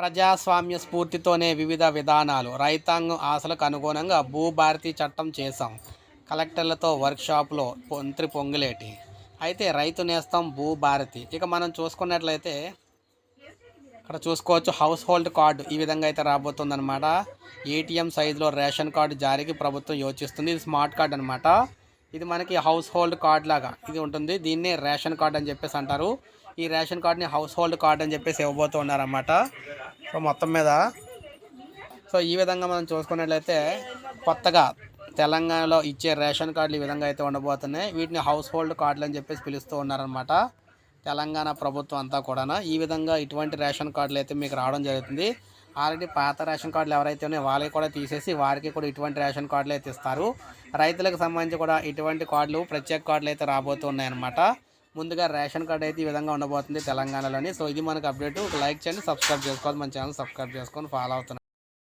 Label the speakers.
Speaker 1: ప్రజాస్వామ్య స్ఫూర్తితోనే వివిధ విధానాలు రైతాంగం ఆశలకు అనుగుణంగా భూభారతి చట్టం చేశాం. కలెక్టర్లతో వర్క్షాప్లో మంత్రి పొంగులేటి. అయితే రైతు నేస్తం భూభారతి. ఇక మనం చూసుకున్నట్లయితే ఇక్కడ చూసుకోవచ్చు హౌస్ హోల్డ్ కార్డు ఈ విధంగా అయితే రాబోతుందన్నమాట. ఏటీఎం సైజులో రేషన్ కార్డు జారీకి ప్రభుత్వం యోచిస్తుంది. ఇది స్మార్ట్ కార్డ్ అనమాట ఇది మనకి హౌస్ హోల్డ్ కార్డ్ లాగా ఇది ఉంటుంది. దీన్నే రేషన్ కార్డ్ అని చెప్పేసి అంటారు. ఈ రేషన్ కార్డ్ని హౌస్ హోల్డ్ కార్డ్ అని చెప్పేసి ఇవ్వబోతున్నారన్నమాట సో మొత్తం మీద సో ఈ విధంగా మనం చూసుకున్నట్లయితే కొత్తగా తెలంగాణలో ఇచ్చే రేషన్ కార్డులు ఈ విధంగా అయితే ఉండబోతున్నాయి. వీటిని హౌస్ హోల్డ్ కార్డులు అని చెప్పేసి పిలుస్తూ ఉన్నారనమాట తెలంగాణ ప్రభుత్వం అంతా కూడా ఈ విధంగా ఇటువంటి రేషన్ కార్డులు అయితే మీకు రావడం జరుగుతుంది. ఆల్రెడీ పాత రేషన్ కార్డులు ఎవరైతే ఉన్నాయో వాళ్ళకి కూడా తీసేసి వారికి కూడా ఇటువంటి రేషన్ కార్డులు అయితే ఇస్తారు. రైతులకు సంబంధించి కూడా ఇటువంటి కార్డులు ప్రత్యేక కార్డులు అయితే రాబోతున్నాయి అనమాట ముందుగా రేషన్ కార్డు అయితే ఈ విధంగా ఉండబోతుంది తెలంగాణలోని. సో ఇది మనకు అప్డేట్. లైక్ చేయండి సబ్స్క్రైబ్ చేసుకోవాలి. మన ఛానల్ సబ్స్క్రైబ్ చేసుకొని ఫాలో అవుతున్నాను